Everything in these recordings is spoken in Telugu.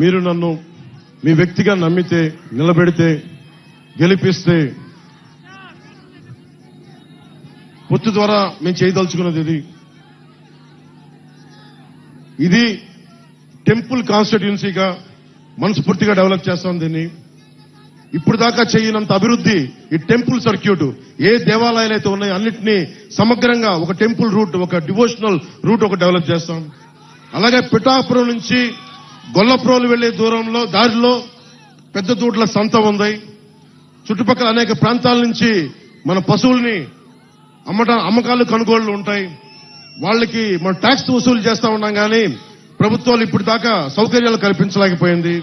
మీరు నన్ను మీ వ్యక్తిగా నమ్మితే నిలబెడితే గెలిపిస్తే పొత్తు ద్వారా మేము చేయదలుచుకున్నది ఇది. ఇది టెంపుల్ కాన్స్టిట్యున్సీగా మనస్ఫూర్తిగా డెవలప్ చేస్తాం దీన్ని. ఇప్పుడు దాకా చేయనంత అభివృద్ధి ఈ టెంపుల్ సర్క్యూట్ ఏ దేవాలయాలు అయితే ఉన్నాయో అన్నింటినీ సమగ్రంగా ఒక టెంపుల్ రూట్ ఒక డివోషనల్ రూట్ ఒక డెవలప్ చేస్తాం. అలాగే పిఠాపురం నుంచి గొల్లప్రోలు వెళ్ళే దూరంలో దారిలో పెద్ద దూట్ల సంత ఉంది. చుట్టుపక్కల అనేక ప్రాంతాల నుంచి మన పశువుల్ని అమ్మట అమ్మకాలు కొనుగోళ్ళు ఉంటాయి. వాళ్ళకి మనం ట్యాక్స్ వసూలు చేస్తా ఉన్నాం కానీ ప్రభుత్వాలు ఇప్పుడు దాకా సౌకర్యాలు కల్పించలేకపోయింది.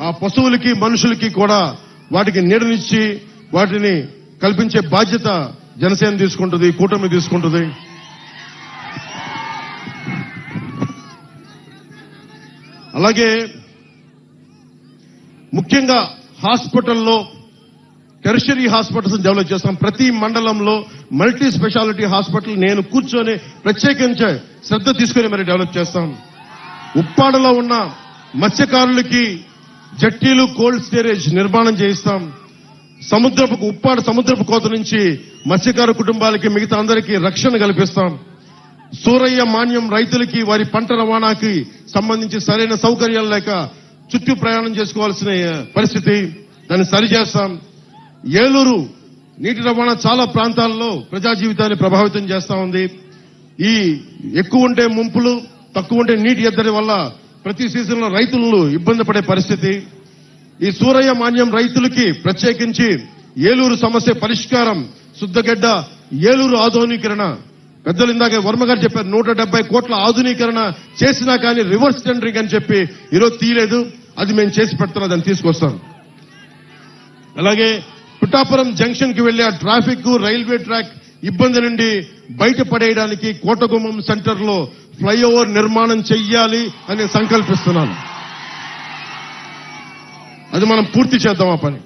ఆ పశువులకి మనుషులకి కూడా వాటికి నీడనిచ్చి వాటిని కల్పించే బాధ్యత జనసేన తీసుకుంటుంది కూటమి తీసుకుంటుంది. అలాగే ముఖ్యంగా హాస్పిటల్లో టెరిషరీ హాస్పిటల్స్ డెవలప్ చేస్తాం. ప్రతి మండలంలో మల్టీ స్పెషాలిటీ హాస్పిటల్ నేను కూర్చొని ప్రత్యేకించే శ్రద్ధ తీసుకుని మరి డెవలప్ చేస్తాం. ఉప్పాడలో ఉన్న మత్స్యకారులకి జట్టీలు కోల్డ్ స్టోరేజ్ నిర్మాణం చేయిస్తాం. సముద్రపు ఉప్పాడ సముద్రపు కోత నుంచి మత్స్యకారు కుటుంబాలకి మిగతా అందరికీ రక్షణ కల్పిస్తాం. సూరయ్య మాన్యం రైతులకి వారి పంట రవాణాకి సంబంధించి సరైన సౌకర్యాలు లేక చుట్టూ ప్రయాణం చేసుకోవాల్సిన పరిస్థితి. దాన్ని సరిచేస్తాం. ఏలూరు నీటి రవాణా చాలా ప్రాంతాల్లో ప్రజా జీవితాన్ని ప్రభావితం చేస్తా ఉంది. ఈ ఎక్కువ ఉంటే ముంపులు తక్కువ ఉంటే నీటి ఎద్దడి వల్ల ప్రతి సీజన్లో రైతులు ఇబ్బంది పడే పరిస్థితి. ఈ సూరయ్య మాన్యం రైతులకి ప్రత్యేకించి ఏలూరు సమస్య పరిష్కారం శుద్ధగడ్డ ఏలూరు ఆధునీకరణ పెద్దలు ఇందాక వర్మ గారు చెప్పారు నూట డెబ్బై కోట్ల ఆధునీకరణ చేసినా కానీ రివర్స్ టెండరింగ్ అని చెప్పి ఈరోజు తీయలేదు. అది మేము చేసి పెడుతున్నా దాన్ని తీసుకొస్తాం. అలాగే పిఠాపురం జంక్షన్కి వెళ్ళే ఆ ట్రాఫిక్ రైల్వే ట్రాక్ ఇబ్బంది నుండి బయటపడేయడానికి కోటగుమ్మం సెంటర్లో ఫ్లైఓవర్ నిర్మాణం చెయ్యాలి అని సంకల్పిస్తున్నాను. అది మనం పూర్తి చేద్దాం ఆ పని.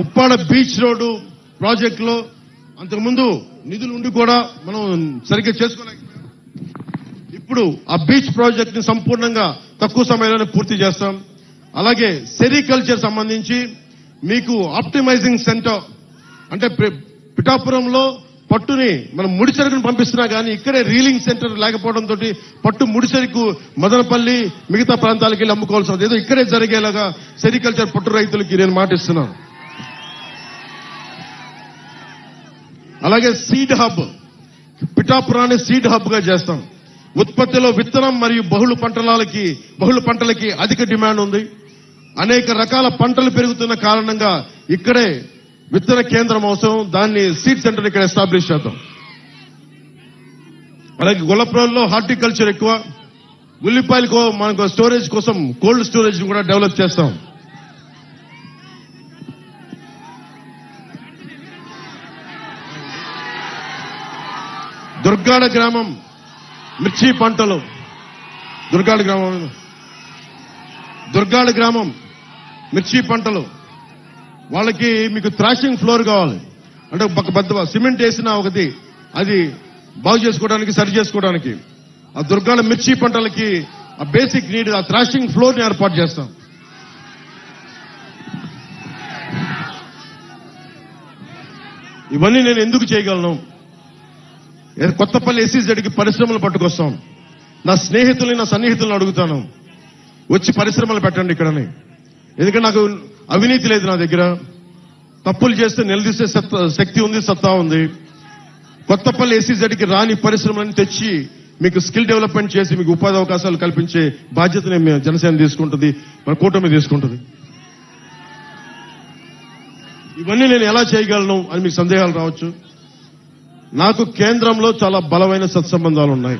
ఉప్పాడ బీచ్ రోడ్డు ప్రాజెక్టులో అంతకుముందు నిధులు ఉండి కూడా మనం సరిగ్గా చేసుకోలేక ఇప్పుడు ఆ బీచ్ ప్రాజెక్ట్ని సంపూర్ణంగా తక్కువ సమయంలోనే పూర్తి చేస్తాం. అలాగే సెరికల్చర్ సంబంధించి మీకు ఆప్టిమైజింగ్ సెంటర్ అంటే పిఠాపురంలో పట్టుని మనం ముడిసరుకుని పంపిస్తున్నా కానీ ఇక్కడే రీలింగ్ సెంటర్ లేకపోవడంతో పట్టు ముడిసరుకు మదనపల్లి మిగతా ప్రాంతాలకి వెళ్ళి అమ్ముకోవాల్సి ఉంది ఏదో ఇక్కడే జరిగేలాగా సెరికల్చర్ పట్టు రైతులకి నేను మాటిస్తున్నాను. అలాగే సీడ్ హబ్. పిఠాపురాన్ని సీడ్ హబ్గా చేస్తాం. ఉత్పత్తిలో విత్తనం మరియు బహుళ పంటలకి బహుళ పంటలకి అధిక డిమాండ్ ఉంది. అనేక రకాల పంటలు పెరుగుతున్న కారణంగా ఇక్కడే విత్తన కేంద్రం అవసరం. దాన్ని సీడ్ సెంటర్ ఇక్కడ ఎస్టాబ్లిష్ చేద్దాం. అలాగే గొల్లపురంలో హార్టికల్చర్ ఎక్కువ. ఉల్లిపాయలు మనకు స్టోరేజ్ కోసం కోల్డ్ స్టోరేజ్ కూడా డెవలప్ చేస్తాం. దుర్గాడ గ్రామం మిర్చి పంటలు. దుర్గాడ గ్రామం. దుర్గాడ గ్రామం మిర్చి పంటలు. వాళ్ళకి మీకు థ్రాషింగ్ ఫ్లోర్ కావాలి. అంటే ఒక పెద్ద సిమెంట్ వేసిన ఒకటి అది బాగు చేసుకోవడానికి సరి చేసుకోవడానికి. ఆ దుర్గాడ మిర్చి పంటలకి ఆ బేసిక్ నీడ్ ఆ థ్రాషింగ్ ఫ్లోర్ ఏర్పాటు చేస్తాం. ఇవన్నీ నేను ఎందుకు చేయగలను? కొత్తపల్లి ఎస్సీజెడ్కి పరిశ్రమలు పట్టుకొస్తాం. నా స్నేహితుల్ని నా సన్నిహితులను అడుగుతాను. వచ్చి పరిశ్రమలు పెట్టండి ఇక్కడని. ఎందుకంటే నాకు అవినీతి లేదు నా దగ్గర. తప్పులు చేస్తే నిలదీసే సత్తా- శక్తి ఉంది సత్తా ఉంది. కొత్తపల్లి ఎస్సీజెడ్కి రాని పరిశ్రమలను తెచ్చి మీకు స్కిల్ డెవలప్మెంట్ చేసి మీకు ఉపాధి అవకాశాలు కల్పించే బాధ్యతని మేము జనసేన తీసుకుంటుంది మన కూటమి తీసుకుంటుంది. ఇవన్నీ నేను ఎలా చేయగలను అని మీకు సందేహాలు రావచ్చు. నాకు కేంద్రంలో చాలా బలమైన సత్సంబంధాలు ఉన్నాయి.